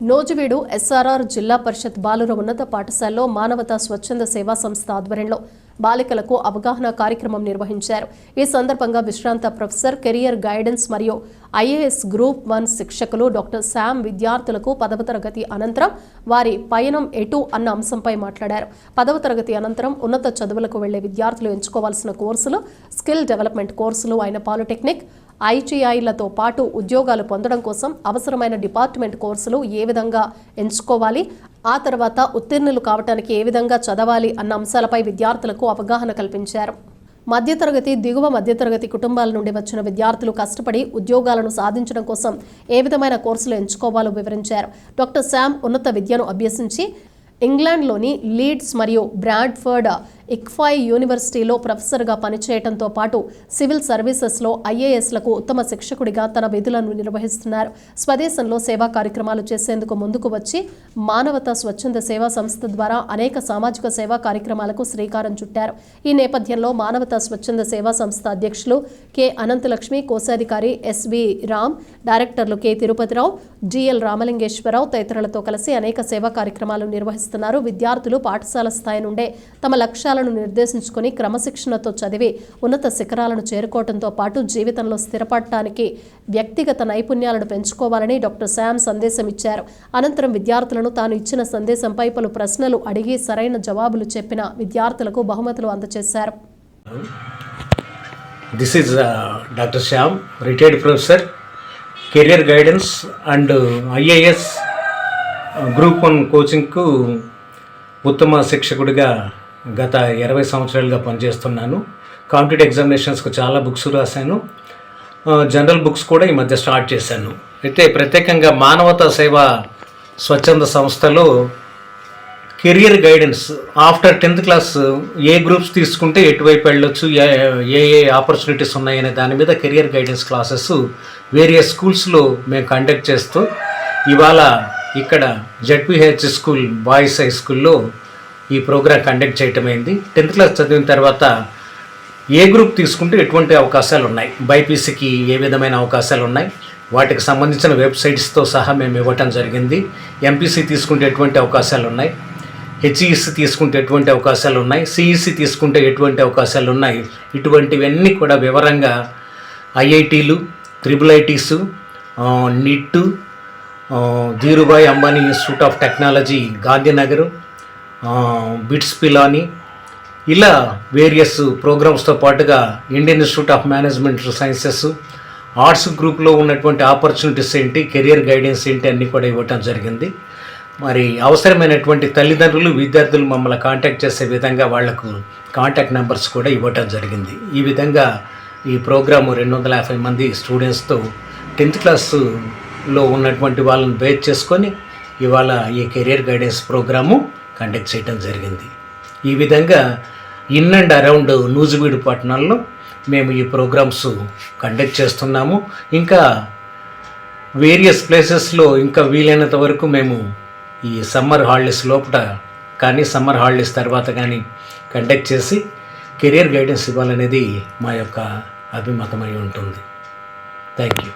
Nuzvid SRR జిల్లా పరిషత్ బాలుర ఉన్నత పాఠశాలలో మానవతా స్వచ్ఛంద సేవా సంస్థ ఆధ్వర్యంలో బాలికలకు అవగాహన కార్యక్రమం నిర్వహించారు. ఈ సందర్భంగా విశ్రాంత ప్రొఫెసర్ కెరియర్ గైడెన్స్ మరియు ఐఏఎస్ గ్రూప్ వన్ శిక్షకులు డాక్టర్ శామ్ విద్యార్థులకు పదవ తరగతి అనంతరం వారి పయనం ఎటు అన్న అంశంపై మాట్లాడారు. పదవ తరగతి అనంతరం ఉన్నత చదువులకు వెళ్ళే విద్యార్థులు ఎంచుకోవాల్సిన కోర్సులు స్కిల్ డెవలప్మెంట్ కోర్సులు అయిన పాలిటెక్నిక్ ఐటీఐలతో పాటు ఉద్యోగాలు పొందడం కోసం అవసరమైన డిపార్ట్మెంట్ కోర్సులు ఏ విధంగా ఎంచుకోవాలి ఆ తర్వాత ఉత్తీర్ణులు కావటానికి ఏ విధంగా చదవాలి అన్న అంశాలపై విద్యార్థులకు అవగాహన కల్పించారు. మధ్యతరగతి దిగువ మధ్యతరగతి కుటుంబాల నుండి వచ్చిన విద్యార్థులు కష్టపడి ఉద్యోగాలను సాధించడం కోసం ఏ విధమైన కోర్సులు ఎంచుకోవాలో వివరించారు. డాక్టర్ శామ్ ఉన్నత విద్యను అభ్యసించి ఇంగ్లాండ్లోని లీడ్స్ మరియు బ్రాడ్ఫర్డ్ ఇక్ఫాయ్ యూనివర్సిటీలో ప్రొఫెసర్గా పనిచేయడంతో పాటు సివిల్ సర్వీసెస్లో ఐఏఎస్లకు ఉత్తమ శిక్షకుడిగా తన విధులను నిర్వహిస్తున్నారు. స్వదేశంలో సేవా కార్యక్రమాలు చేసేందుకు ముందుకు వచ్చి మానవత స్వచ్ఛంద సేవా సంస్థ ద్వారా అనేక సామాజిక సేవా కార్యక్రమాలకు శ్రీకారం చుట్టారు. ఈ నేపథ్యంలో మానవతా స్వచ్ఛంద సేవా సంస్థ అధ్యక్షులు కె. అనంతలక్ష్మి కోశాధికారి ఎస్వి రామ్ డైరెక్టర్లు K. Tirupatirao G L Ramalingeswararao తదితరులతో కలిసి అనేక సేవా కార్యక్రమాలు నిర్వహిస్తున్నారు. విద్యార్థులు పాఠశాల స్థాయి నుండే తమ లక్ష్యాల లక్ష్యాలను నిర్దేశించుకుని క్రమశిక్షణతో చదివి ఉన్నత శిఖరాలను చేరుకోవడంతో పాటు జీవితంలో స్థిరపడటానికి వ్యక్తిగత నైపుణ్యాలను పెంచుకోవాలని డాక్టర్ శామ్ సందేశం ఇచ్చారు అనంతరం విద్యార్థులను తాను ఇచ్చిన సందేశంపై పలు ప్రశ్నలు అడిగి సరైన జవాబులు చెప్పిన విద్యార్థులకు బహుమతులు అందజేశారు. This is doctor Shyam retired professor career guidance and IAS group one కోచింగ్కు ఉత్తమ శిక్షకుడిగా గత ఇరవై సంవత్సరాలుగా పనిచేస్తున్నాను. కాంపిటేటివ్ ఎగ్జామినేషన్స్కు చాలా బుక్స్ రాశాను. జనరల్ బుక్స్ కూడా ఈ మధ్య స్టార్ట్ చేశాను. అయితే ప్రత్యేకంగా మానవతా సేవ స్వచ్ఛంద సంస్థలో career guidance after tenth class ఏ గ్రూప్స్ తీసుకుంటే ఎటువైపు వెళ్ళొచ్చు ఏ ఏ ఏ ఆపర్చునిటీస్ ఉన్నాయనే దాని మీద కెరియర్ గైడెన్స్ క్లాసెస్ వేరియస్ స్కూల్స్లో మేము కండక్ట్ చేస్తూ ఇవాళ ఇక్కడ జడ్పిహెచ్ స్కూల్ బాయ్స్ హై స్కూల్లో ఈ ప్రోగ్రాం కండక్ట్ చేయటం అయింది టెన్త్ క్లాస్ చదివిన తర్వాత ఏ గ్రూప్ తీసుకుంటే ఎటువంటి అవకాశాలు ఉన్నాయి బైపీసీకి ఏ విధమైన అవకాశాలు ఉన్నాయి వాటికి సంబంధించిన వెబ్సైట్స్తో సహా మేము ఇవ్వటం జరిగింది. ఎంపీసీ తీసుకుంటే ఎటువంటి అవకాశాలు ఉన్నాయి హెచ్ఈసి తీసుకుంటే ఎటువంటి అవకాశాలు ఉన్నాయి సిఈసి తీసుకుంటే ఎటువంటి అవకాశాలు ఉన్నాయి ఇటువంటివన్నీ కూడా వివరంగా ఐఐటీలు triple ITs NIT Dhirubhai Ambani institute of technology Gandhinagar BITS Pilani ఇలా వేరియస్ ప్రోగ్రామ్స్తో పాటుగా Indian institute of management sciences arts గ్రూప్లో ఉన్నటువంటి ఆపర్చునిటీస్ ఏంటి కెరియర్ గైడెన్స్ ఏంటి అన్నీ కూడా ఇవ్వటం జరిగింది. మరి అవసరమైనటువంటి తల్లిదండ్రులు విద్యార్థులు మమ్మల్ని కాంటాక్ట్ చేసే విధంగా వాళ్ళకు కాంటాక్ట్ నెంబర్స్ కూడా ఇవ్వటం జరిగింది. ఈ విధంగా ఈ ప్రోగ్రాము రెండు వందల యాభై మంది స్టూడెంట్స్తో టెన్త్ క్లాస్లో ఉన్నటువంటి వాళ్ళని బేస్ చేసుకొని ఇవాళ ఈ కెరియర్ గైడెన్స్ ప్రోగ్రాము కండక్ట్ చేయడం జరిగింది. ఈ విధంగా ఇన్ అండ్ అరౌండ్ నూజివీడు పట్టణాల్లో మేము ఈ ప్రోగ్రామ్స్ కండక్ట్ చేస్తున్నాము. ఇంకా వేరియస్ ప్లేసెస్లో ఇంకా వీలైనంత వరకు మేము ఈ సమ్మర్ హాలిడేస్ లోపల కానీ సమ్మర్ హాలిడేస్ తర్వాత కానీ కండక్ట్ చేసి కెరియర్ గైడెన్స్ ఇవ్వాలనేది మా యొక్క అభిమతమై ఉంటుంది. Thank you.